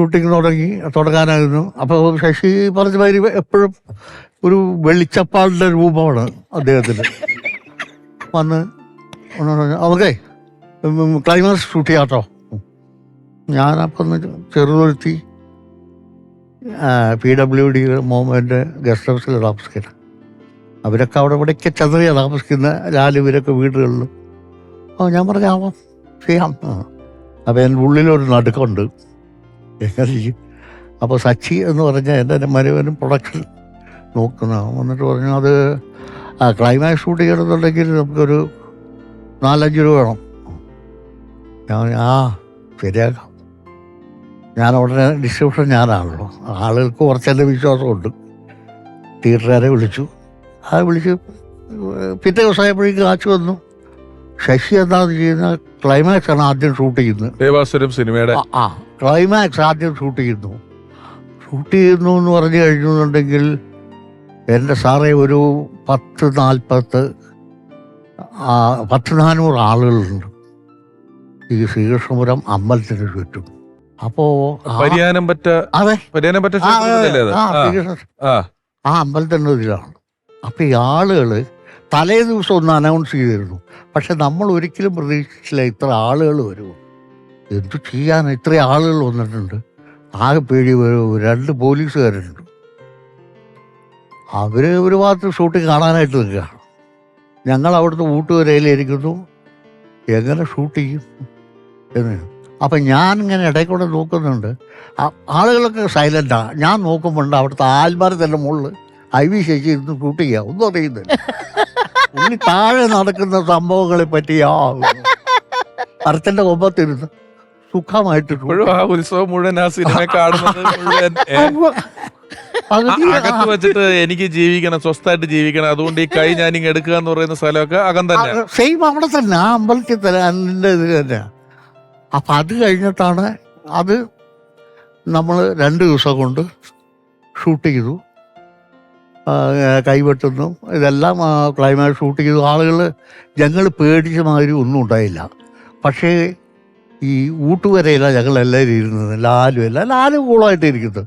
Shooting തുടങ്ങി തുടങ്ങാനായിരുന്നു. അപ്പോൾ ശശി പറഞ്ഞ മാതിരി എപ്പോഴും ഒരു വെളിച്ചപ്പാടിന്റെ രൂപമാണ് അദ്ദേഹത്തിന്. വന്ന് ഓക്കെ. ക്ലൈമാക്സ് ഷൂട്ട് ചെയ്യാട്ടോ ഞാനപ്പം ഒന്ന് ചെറുതൊരുത്തി പി ഡബ്ല്യു ഡി മോമെന്റെ ഗസ്റ്റ് ഹൗസിൽ താമസിക്കുന്നത് അവരൊക്കെ അവിടെ ഇവിടെയൊക്കെ ചെറിയ താമസിക്കുന്ന ലാൽ ഇവരൊക്കെ വീടുകളിൽ ഓ ഞാൻ പറഞ്ഞാവാം ചെയ്യാം. അപ്പം എന്റെ ഉള്ളിലൊരു നടുക്കമുണ്ട് എങ്ങനെ അപ്പോൾ സച്ചി എന്ന് പറഞ്ഞാൽ എന്റെ മരുവനും പ്രൊഡക്ഷൻ നോക്കുന്ന എന്നിട്ട് പറഞ്ഞു അത് ക്ലൈമാക്സ് ഷൂട്ട് ചെയ്യണമെന്നുണ്ടെങ്കിൽ നമുക്കൊരു നാലഞ്ച് രൂപ വേണം. ഞാൻ ആ ശരിയാക്കാം. ഞാൻ ഉടനെ ഡിസ്ക്രിപ്ഷൻ ഞാനാണല്ലോ. ആളുകൾക്ക് കുറച്ചെല്ലാം വിശ്വാസമുണ്ട്. തിയേറ്ററുകാരെ വിളിച്ചു. ആ വിളിച്ച് പിറ്റേ ദിവസമായപ്പോഴേക്കും കാച്ചു വന്നു. ശശി എന്താണെന്ന് ചെയ്യുന്ന ക്ലൈമാക്സ് ആണ് ആദ്യം ഷൂട്ട് ചെയ്യുന്നത്. ദേവാസുരം സിനിമയുടെ ആ, ആ. ക്ലൈമാക്സ് ആദ്യം ഷൂട്ട് ചെയ്യുന്നു. ഷൂട്ട് ചെയ്യുന്നു എന്ന് പറഞ്ഞു കഴിഞ്ഞെന്നുണ്ടെങ്കിൽ എന്റെ സാറേ ഒരു പത്ത് നാൽപ്പത്ത് ആ, പത്ത് നാനൂറ് ആളുകളുണ്ട്. ഈ ശ്രീകൃഷ്ണപുരം അമ്പലത്തിന് ചുറ്റും. അപ്പോ പരിയാനം പറ്റ അതെ. പരിയാനം പറ്റ ആ, അതെ, ക്ഷേത്രത്തിലല്ലേ അത്? ആ, ആ, ശ്രീകൃഷ്ണ ആ. ആ അമ്പലത്തിന്റെ ഇതിലാണ് അപ്പം ഈ ആളുകൾ തലേ ദിവസം ഒന്ന് അനൗൺസ് ചെയ്തിരുന്നു. പക്ഷെ നമ്മൾ ഒരിക്കലും പ്രതീക്ഷിച്ചില്ല ഇത്ര ആളുകൾ വരുമോ എന്തു ചെയ്യാൻ ഇത്ര ആളുകൾ വന്നിട്ടുണ്ട്. ആകെ പേടി രണ്ട് പോലീസുകാരുണ്ട്. അവർ ഒരു ഭാഗത്ത് ഷൂട്ടിംഗ് കാണാനായിട്ട് നിൽക്കുകയാണ് ഞങ്ങൾ അവിടുത്തെ ഊട്ടുവരയിലിരിക്കുന്നു എങ്ങനെ ഷൂട്ട് ചെയ്യും? എന്ന്. അപ്പം ഞാൻ ഇങ്ങനെ ഇടയ്ക്കൂടെ കൂടെ നോക്കുന്നുണ്ട് ആളുകളൊക്കെ സൈലന്റാണ് ഞാൻ നോക്കുമ്പോണ്ട് അവിടുത്തെ ആൽമരത്തിന്റെ മുകളിൽ ഐ വി ശേഷി ഇരുന്ന് ഷൂട്ട് ചെയ്യുക ഒന്നും അറിയുന്നില്ല. ഉള്ളി താഴെ നടക്കുന്ന സംഭവങ്ങളെ പറ്റി ആ മരത്തിന്റെ കൊമ്പത്തിരുന്ന് സുഖമായിട്ട് ഇപ്പോഴും ആ ഉത്സവം മുഴുവൻ ആ സിനിമ കാണുന്നത് മുഴുവൻ ഏ, അകത്ത് വെച്ചിട്ട് എനിക്ക് ജീവിക്കണം സ്വസ്ഥമായിട്ട് ജീവിക്കണം. അതുകൊണ്ട് ഈ കൈ ഞാൻ ഇങ്ങ് എടുക്കുക എന്ന് പറയുന്ന സ്ഥലമൊക്കെ അകം തന്നെ. സെയിം അവിടെ തന്നെ ആ അമ്പലത്തിൽ തന്നെ അതിന്റെ ഇത് തന്നെ. അപ്പം അത് കഴിഞ്ഞിട്ടാണ് അത് നമ്മൾ രണ്ട് ദിവസം കൊണ്ട് ഷൂട്ട് ചെയ്തു. കൈവെട്ടുന്നു. ഇതെല്ലാം ക്ലൈമാക്സ് ഷൂട്ട് ചെയ്തു. ആളുകൾ ഞങ്ങൾ പേടിച്ച മാതിരി ഒന്നും ഉണ്ടായില്ല. പക്ഷേ ഈ ഊട്ടുവരയിലാണ് ഞങ്ങളെല്ലാവരും ഇരുന്നത്. ലാലും എല്ലാം ലാലും കൂളായിട്ട് ഇരിക്കുന്നത്.